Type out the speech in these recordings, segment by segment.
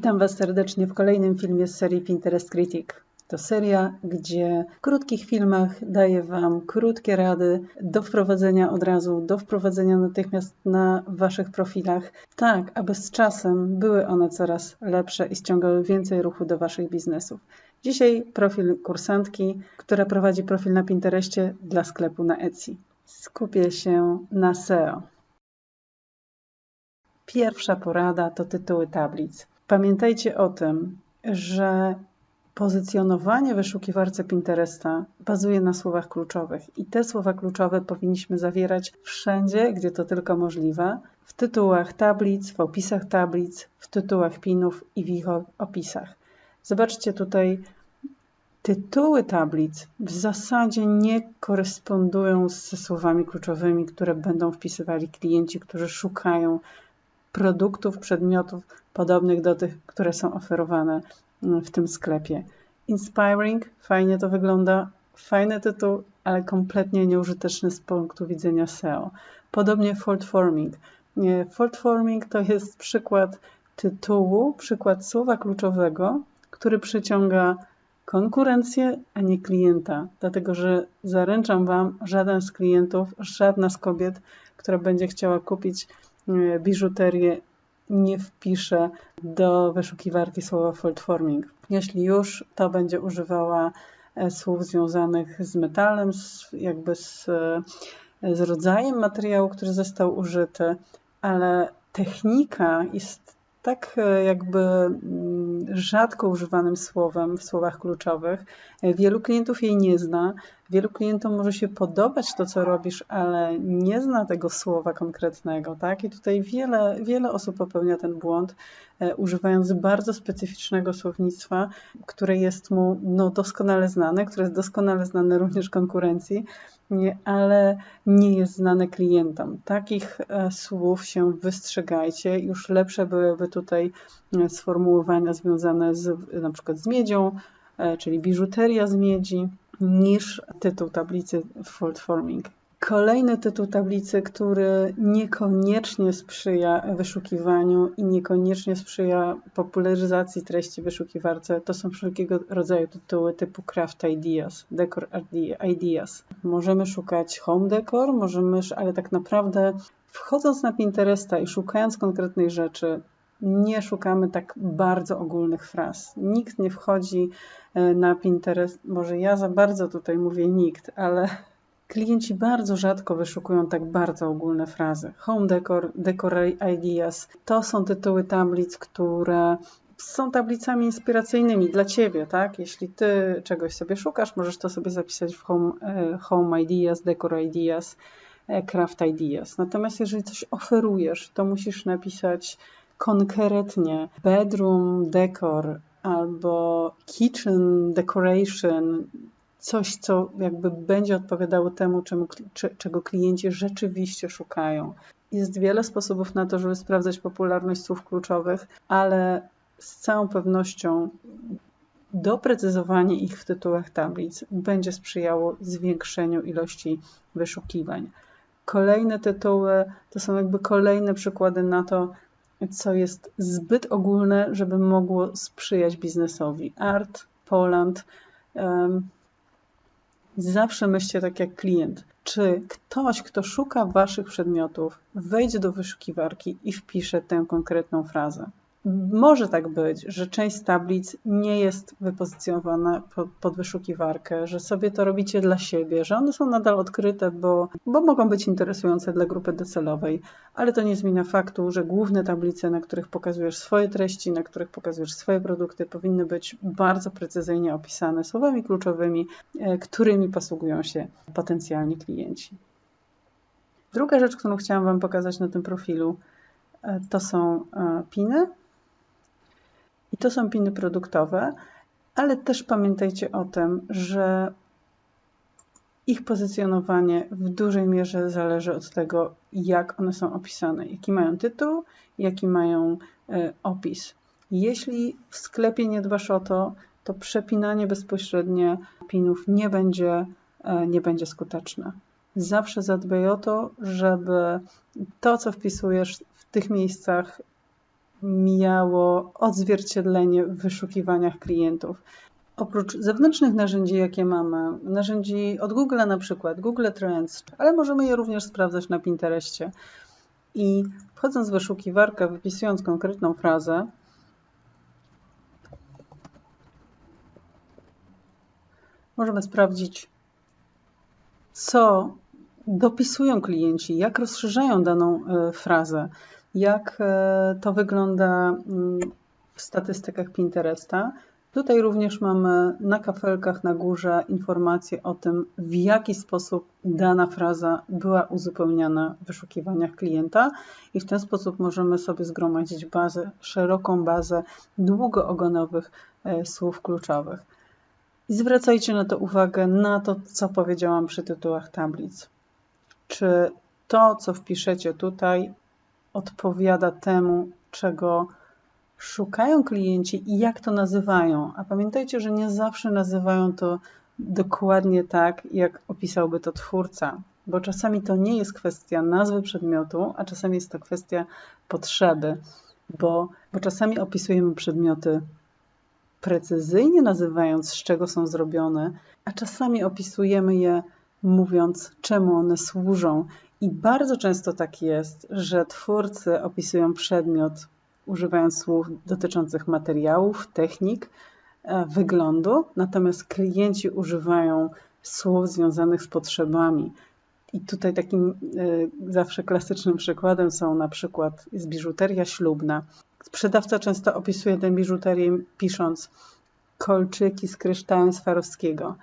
Witam Was serdecznie w kolejnym filmie z serii Pinterest Critic. To seria, gdzie w krótkich filmach daję Wam krótkie rady do wprowadzenia od razu, do wprowadzenia natychmiast na Waszych profilach, tak aby z czasem były one coraz lepsze i ściągały więcej ruchu do Waszych biznesów. Dzisiaj profil kursantki, która prowadzi profil na Pinterestie dla sklepu na Etsy. Skupię się na SEO. Pierwsza porada to tytuły tablic. Pamiętajcie o tym, że pozycjonowanie wyszukiwarce Pinteresta bazuje na słowach kluczowych i te słowa kluczowe powinniśmy zawierać wszędzie, gdzie to tylko możliwe, w tytułach tablic, w opisach tablic, w tytułach pinów i w ich opisach. Zobaczcie tutaj, tytuły tablic w zasadzie nie korespondują ze słowami kluczowymi, które będą wpisywali klienci, którzy szukają produktów, przedmiotów podobnych do tych, które są oferowane mm, w tym sklepie. Inspiring, fajnie to wygląda, fajny tytuł, ale kompletnie nieużyteczny z punktu widzenia SEO. Podobnie Fold Forming. Fold Forming to jest przykład tytułu, przykład słowa kluczowego, który przyciąga konkurencję, a nie klienta. Dlatego, że zaręczam Wam, żaden z klientów, żadna z kobiet, która będzie chciała kupić E, biżuterię nie wpiszę do wyszukiwarki słowa fold forming. Jeśli już, to będzie używała e, słów związanych z metalem, z, jakby z, e, z rodzajem materiału, który został użyty, ale technika jest tak e, jakby mm, rzadko używanym słowem w słowach kluczowych. Wielu klientów jej nie zna. Wielu klientom może się podobać to, co robisz, ale nie zna tego słowa konkretnego, tak? I tutaj wiele, wiele osób popełnia ten błąd, e, używając bardzo specyficznego słownictwa, które jest mu no, doskonale znane, które jest doskonale znane również konkurencji, ale nie jest znane klientom. Takich e, słów się wystrzegajcie. Już lepsze byłyby tutaj e, sformułowania związane z, na przykład z miedzią, e, czyli biżuteria z miedzi, niż tytuł tablicy Fold Forming. Kolejny tytuł tablicy, który niekoniecznie sprzyja wyszukiwaniu i niekoniecznie sprzyja popularyzacji treści wyszukiwarce, to są wszelkiego rodzaju tytuły typu Craft Ideas, Decor Ideas. Możemy szukać home decor, możemy, ale tak naprawdę wchodząc na Pinteresta i szukając konkretnych rzeczy, nie szukamy tak bardzo ogólnych fraz. Nikt nie wchodzi e, na Pinterest, może ja za bardzo tutaj mówię nikt, ale Klienci bardzo rzadko wyszukują tak bardzo ogólne frazy. Home decor, decor ideas to są tytuły tablic, które są tablicami inspiracyjnymi dla Ciebie, tak? Jeśli Ty czegoś sobie szukasz, możesz to sobie zapisać w Home, e, home Ideas, Decor Ideas, e, Craft Ideas. Natomiast jeżeli coś oferujesz, to musisz napisać konkretnie bedroom decor albo kitchen decoration, coś, co jakby będzie odpowiadało temu, czemu, czego klienci rzeczywiście szukają. Jest wiele sposobów na to, żeby sprawdzać popularność słów kluczowych, ale z całą pewnością doprecyzowanie ich w tytułach tablic będzie sprzyjało zwiększeniu ilości wyszukiwań. Kolejne tytuły to są jakby kolejne przykłady na to, co jest zbyt ogólne, żeby mogło sprzyjać biznesowi. Art, Poland, um, Zawsze myślcie tak jak klient. Czy ktoś, kto szuka Waszych przedmiotów, wejdzie do wyszukiwarki i wpisze tę konkretną frazę? Może tak być, że część tablic nie jest wypozycjonowana pod wyszukiwarkę, że sobie to robicie dla siebie, że one są nadal odkryte, bo, bo mogą być interesujące dla grupy docelowej, ale to nie zmienia faktu, że główne tablice, na których pokazujesz swoje treści, na których pokazujesz swoje produkty, powinny być bardzo precyzyjnie opisane słowami kluczowymi, e, którymi posługują się potencjalni klienci. Druga rzecz, którą chciałam Wam pokazać na tym profilu, e, to są e, piny i to są piny produktowe, ale też pamiętajcie o tym, że ich pozycjonowanie w dużej mierze zależy od tego, jak one są opisane, jaki mają tytuł, jaki mają e, opis. Jeśli w sklepie nie dbasz o to, to przepinanie bezpośrednie pinów nie będzie, e, nie będzie skuteczne. Zawsze zadbaj o to, żeby to, co wpisujesz w tych miejscach, miało odzwierciedlenie w wyszukiwaniach klientów. Oprócz zewnętrznych narzędzi, jakie mamy, narzędzi od Google na przykład, Google Trends, ale możemy je również sprawdzać na Pinterestie. I wchodząc w wyszukiwarkę, wypisując konkretną frazę, możemy sprawdzić, co dopisują klienci, jak rozszerzają daną e, frazę, jak e, to wygląda mm, w statystykach Pinteresta. Tutaj również mamy na kafelkach na górze informacje o tym, w jaki sposób dana fraza była uzupełniana w wyszukiwaniach klienta, i w ten sposób możemy sobie zgromadzić bazę, szeroką bazę długoogonowych e, słów kluczowych. I zwracajcie na to uwagę na to, co powiedziałam przy tytułach tablic. Czy to, co wpiszecie tutaj, odpowiada temu, czego szukają klienci i jak to nazywają. A pamiętajcie, że nie zawsze nazywają to dokładnie tak, jak opisałby to twórca, bo czasami to nie jest kwestia nazwy przedmiotu, a czasami jest to kwestia potrzeby, bo, bo czasami opisujemy przedmioty precyzyjnie nazywając, z czego są zrobione, a czasami opisujemy je mówiąc, czemu one służą. I bardzo często tak jest, że twórcy opisują przedmiot używając słów dotyczących materiałów, technik, e, wyglądu, natomiast klienci używają słów związanych z potrzebami. I tutaj takim e, zawsze klasycznym przykładem są na przykład jest biżuteria ślubna. Sprzedawca często opisuje tę biżuterię pisząc kolczyki z kryształem Swarowskiego,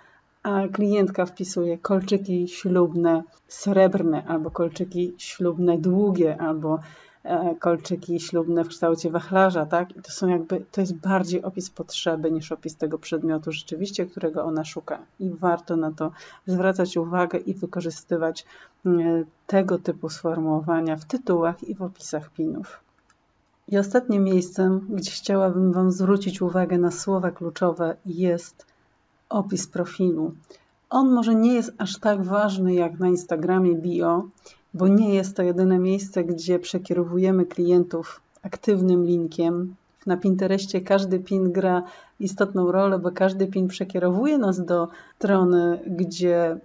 a klientka wpisuje kolczyki ślubne srebrne, albo kolczyki ślubne długie, albo e, kolczyki ślubne w kształcie wachlarza, tak? I to są jakby, to jest bardziej opis potrzeby niż opis tego przedmiotu rzeczywiście, którego ona szuka. I warto na to zwracać uwagę i wykorzystywać e, tego typu sformułowania w tytułach i w opisach pinów. I ostatnim miejscem, gdzie chciałabym Wam zwrócić uwagę na słowa kluczowe, jest opis profilu. On może nie jest aż tak ważny jak na Instagramie bio, bo nie jest to jedyne miejsce, gdzie przekierowujemy klientów aktywnym linkiem. Na Pinterestie każdy pin gra istotną rolę, bo każdy pin przekierowuje nas do strony, gdzie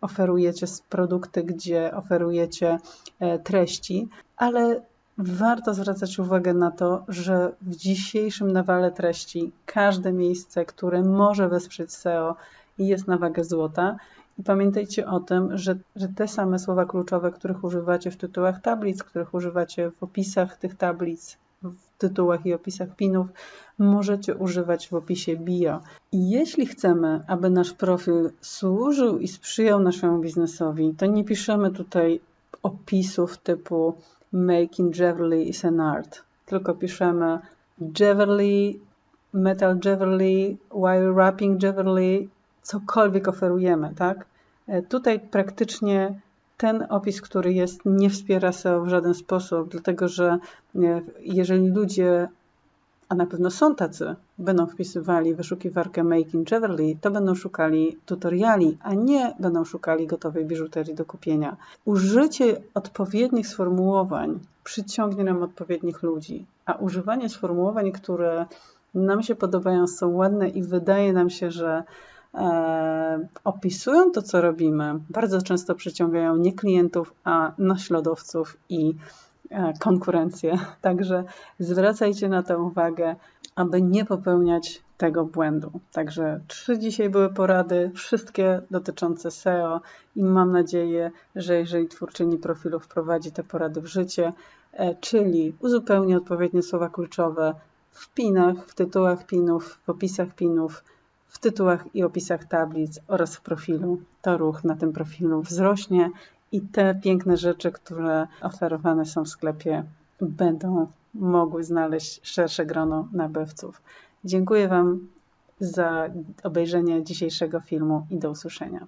oferujecie produkty, gdzie oferujecie e, treści, ale Warto zwracać uwagę na to, że w dzisiejszym nawale treści każde miejsce, które może wesprzeć SEO, jest na wagę złota. I pamiętajcie o tym, że, że te same słowa kluczowe, których używacie w tytułach tablic, których używacie w opisach tych tablic, w tytułach i opisach pinów, możecie używać w opisie bio. I jeśli chcemy, aby nasz profil służył i sprzyjał naszemu biznesowi, to nie piszemy tutaj opisów typu making jewelry is an art. Tylko piszemy jewelry, metal jewelry, wire wrapping jewelry, cokolwiek oferujemy, tak? E, tutaj praktycznie ten opis, który jest, nie wspiera SEO w żaden sposób, dlatego że e, jeżeli ludzie a na pewno są tacy, będą wpisywali wyszukiwarkę Making Jewelry, to będą szukali tutoriali, a nie będą szukali gotowej biżuterii do kupienia. Użycie odpowiednich sformułowań przyciągnie nam odpowiednich ludzi, a używanie sformułowań, które nam się podobają, są ładne i wydaje nam się, że e, opisują to, co robimy, bardzo często przyciągają nie klientów, a naśladowców i konkurencję. Także zwracajcie na to uwagę, aby nie popełniać tego błędu. Także trzy dzisiaj były porady, wszystkie dotyczące SEO i mam nadzieję, że jeżeli twórczyni profilu wprowadzi te porady w życie, e, czyli uzupełni odpowiednie słowa kluczowe w pinach, w tytułach pinów, w opisach pinów, w tytułach i opisach tablic oraz w profilu, to ruch na tym profilu wzrośnie i te piękne rzeczy, które oferowane są w sklepie, będą mogły znaleźć szersze grono nabywców. Dziękuję Wam za obejrzenie dzisiejszego filmu i do usłyszenia.